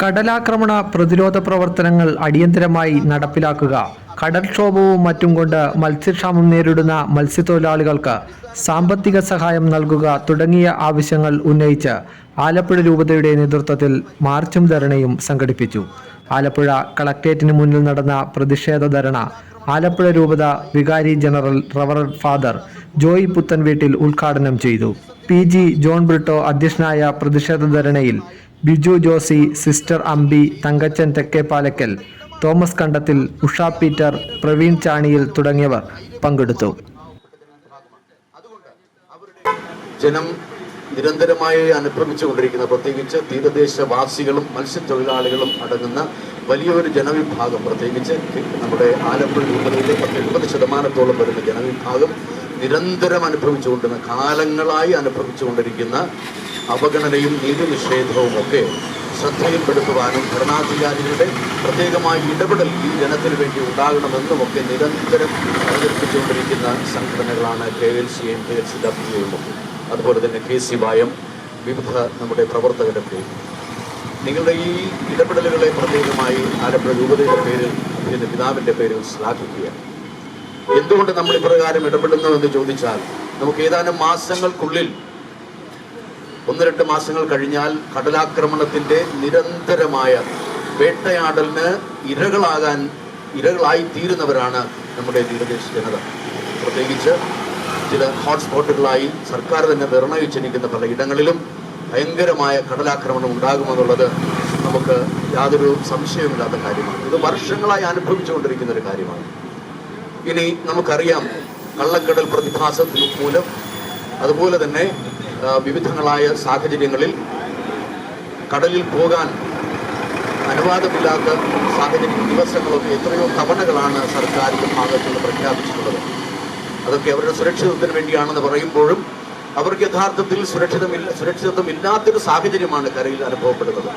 കടലാക്രമണ പ്രതിരോധ പ്രവർത്തനങ്ങൾ അടിയന്തരമായി നടപ്പിലാക്കുക. കടൽക്ഷോഭവും മറ്റും കൊണ്ട് മത്സ്യക്ഷാമം നേരിടുന്ന മത്സ്യത്തൊഴിലാളികൾക്ക് സാമ്പത്തിക സഹായം നൽകുക തുടങ്ങിയ ആവശ്യങ്ങൾ ഉന്നയിച്ച് ആലപ്പുഴ രൂപതയുടെ നേതൃത്വത്തിൽ മാർച്ചും ധരണയും സംഘടിപ്പിച്ചു. ആലപ്പുഴ കളക്ട്രേറ്റിന് മുന്നിൽ നടന്ന പ്രതിഷേധ ധരണ ആലപ്പുഴ രൂപത വികാരി ജനറൽ റവറൽ ഫാദർ ജോയ് പുത്തൻവീട്ടിൽ ഉദ്ഘാടനം ചെയ്തു. പി ജോൺ ബ്രിട്ടോ അധ്യക്ഷനായ പ്രതിഷേധ ധരണയിൽ ബിജു ജോസി സിസ്റ്റർ അമ്പി തങ്കച്ചൻ തെക്കേപ്പാലക്കൽ തോമസ് കണ്ടത്തിൽ ഉഷ പീറ്റർ പ്രവീൺ ചാണിയിൽ തുടങ്ങിയവർ പങ്കെടുത്തു. ജനം നിരന്തരമായി അനുഭവിച്ചുകൊണ്ടിരിക്കുന്ന പ്രത്യേകിച്ച് തീരദേശവാസികളും മത്സ്യത്തൊഴിലാളികളും അടങ്ങുന്ന വലിയൊരു ജനവിഭാഗം. പ്രത്യേകിച്ച് നമ്മുടെ ആലപ്പുഴ രൂപതയിലെ പത്ത് എഴുപത് ശതമാനത്തോളം വരുന്ന ജനവിഭാഗം നിരന്തരം അനുഭവിച്ചുകൊണ്ടിരുന്ന കാലങ്ങളായി അനുഭവിച്ചുകൊണ്ടിരിക്കുന്ന അവഗണനയും നീതിനിഷേധവും ഒക്കെ ശ്രദ്ധയിൽപ്പെടുത്തുവാനും ഭരണാധികാരികളുടെ പ്രത്യേകമായ ഇടപെടൽ ഈ ജനത്തിന് വേണ്ടി ഉണ്ടാകണമെന്നുമൊക്കെ നിരന്തരം അവതരിപ്പിച്ചുകൊണ്ടിരിക്കുന്ന സംഘടനകളാണ് K L C M K L C ഡബ്ല്യുയും ഒക്കെ. അതുപോലെ തന്നെ കെ സി വായം വിവിധ നമ്മുടെ പ്രവർത്തകരുടെ പേര് നിങ്ങളുടെ ഈ ഇടപെടലുകളെ പ്രത്യേകമായി ആലപ്പുഴ രൂപതയുടെ പേരിൽ ഇതിന്റെ പിതാവിന്റെ പേരിൽ ശ്ലാഘിക്കുകയാണ്. എന്തുകൊണ്ട് നമ്മൾ ഇപ്രകാരം ഇടപെടുന്നു എന്ന് ചോദിച്ചാൽ നമുക്ക് ഏതാനും മാസങ്ങൾക്കുള്ളിൽ ഒന്ന് രണ്ട് മാസങ്ങൾ കഴിഞ്ഞാൽ കടലാക്രമണത്തിന്റെ നിരന്തരമായ വേട്ടയാടലിന് ഇരകളാകാൻ ഇരകളായി തീരുന്നവരാണ് നമ്മുടെ തീരദേശ ജനത. പ്രത്യേകിച്ച് ചില ഹോട്ട്സ്പോട്ടുകളായി സർക്കാർ തന്നെ നിർണയിച്ചിരിക്കുന്ന പലയിടങ്ങളിലും ഭയങ്കരമായ കടലാക്രമണം ഉണ്ടാകുമെന്നുള്ളത് നമുക്ക് യാതൊരു സംശയവുമില്ലാത്ത കാര്യമാണ്. ഇത് വർഷങ്ങളായി അനുഭവിച്ചുകൊണ്ടിരിക്കുന്ന ഒരു കാര്യമാണ്. ഇനി നമുക്കറിയാം കള്ളക്കടൽ പ്രതിഭാസം മൂലം. അതുപോലെ തന്നെ വിവിധങ്ങളായ സാഹചര്യങ്ങളിൽ കടലിൽ പോകാൻ അനുവാദമില്ലാത്ത സാഹചര്യം ദിവസങ്ങളൊക്കെ എത്രയോ തവണകളാണ് സർക്കാരിന്റെ ഭാഗത്തു നിന്ന് പ്രഖ്യാപിച്ചിട്ടുള്ളത്. അതൊക്കെ അവരുടെ സുരക്ഷിതത്വത്തിന് വേണ്ടിയാണെന്ന് പറയുമ്പോഴും അവർക്ക് യഥാർത്ഥത്തിൽ സുരക്ഷിതമില്ല സുരക്ഷിതത്വം ഇല്ലാത്തൊരു സാഹചര്യമാണ് കരയിൽ അനുഭവപ്പെടുന്നത്.